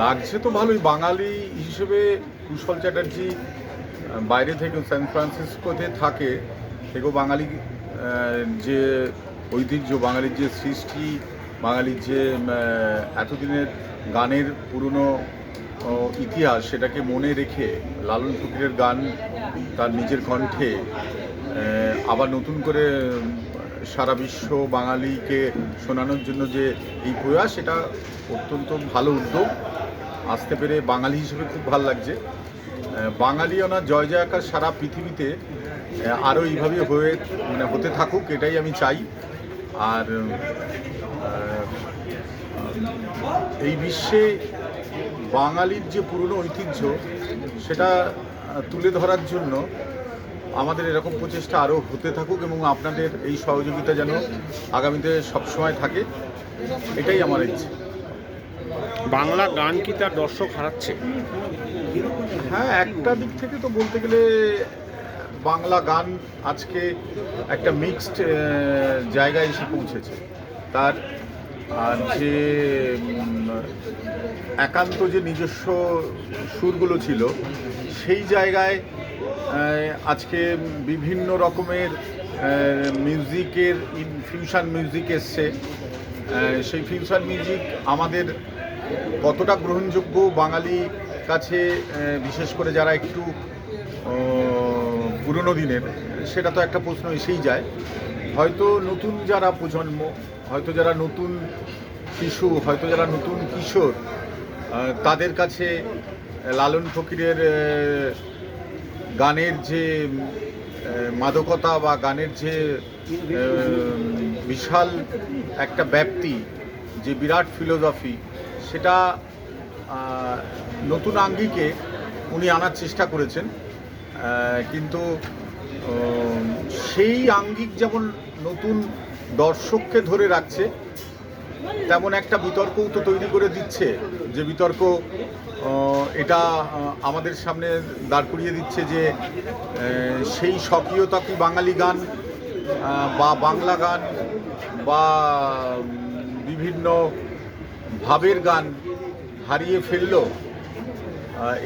লাগছে তো ভালোই। বাঙালি হিসেবে কুশল চ্যাটার্জি বাইরে থেকে সান ফ্রান্সিসকোতে থাকে। থেকেও বাঙালি যে ঐতিহ্য, বাঙালির যে সৃষ্টি, বাঙালির যে এতদিনের গানের পুরনো ইতিহাস, সেটাকে মনে রেখে লালন ফকিরের গান তার নিজের কণ্ঠে আবার নতুন করে সারা বিশ্ব বাঙালিকে শোনানোর জন্য যে এই প্রয়াস এটা অত্যন্ত ভালো উদ্যোগ। আসতে পেরে বাঙালি হিসেবে খুব ভালো লাগছে। বাঙালি ওনার জয় জয়কার সারা পৃথিবীতে আরও এইভাবে হয়ে মানে হতে থাকুক, এটাই আমি চাই। আর এই বিশ্বে বাঙালির যে পুরনো ঐতিহ্য, সেটা তুলে ধরার জন্য আমাদের এরকম প্রচেষ্টা আরও হতে থাকুক এবং আপনাদের এই সহযোগিতা যেন আগামীতে সবসময় থাকে এটাই আমার ইচ্ছে। বাংলা গান কি তার দর্শক হারাচ্ছে? হ্যাঁ একটা দিক থেকে তো বলতে গেলে বাংলা গান আজকে একটা মিক্সড জায়গায় এসে পৌঁছেছে। তার আর যে একান্ত যে নিজস্ব সুরগুলো ছিল সেই জায়গায় আজকে বিভিন্ন রকমের মিউজিকের ফিউশন মিউজিক এসছে। সেই ফিউশন মিউজিক আমাদের কতটা গ্রহণযোগ্য বাঙালি কাছে বিশেষ করে যারা একটু পুরনো দিনের, সেটা তো একটা প্রশ্ন এসেই যায়। হয়তো নতুন যারা প্রজন্ম, হয়তো যারা নতুন শিশু, হয়তো যারা নতুন কিশোর তাদের কাছে লালন ফকিরের গানের যে মাদকতা বা গানের যে বিশাল একটা ব্যাপ্তি, যে বিরাট ফিলোসফি, সেটা নতুন আঙ্গিকে উনি আনার চেষ্টা করেছেন। কিন্তু সেই আঙ্গিক যেমন নতুন দর্শককে ধরে রাখছে তেমন একটা বিতর্কও তো তৈরি করে দিচ্ছে, যে বিতর্ক এটা আমাদের সামনে দাঁড় করিয়ে দিচ্ছে যে সেই স্বকীয়তা কি বাঙালি গান বা বাংলা গান, বা বিভিন্ন ভাবের গান হারিয়ে ফেলল?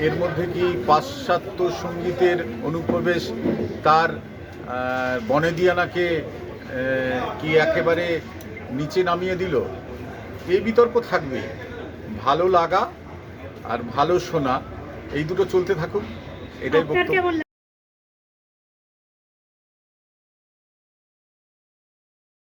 এর মধ্যে কি পাশ্চাত্য সঙ্গীতের অনুপ্রবেশ তার বনেদিয়ানাকে কি একেবারে নিচে নামিয়ে দিল? এই বিতর্ক থাকবে। ভালো লাগা আর ভালো শোনা এই দুটো চলতে থাকুক এটাই বক্তব্য।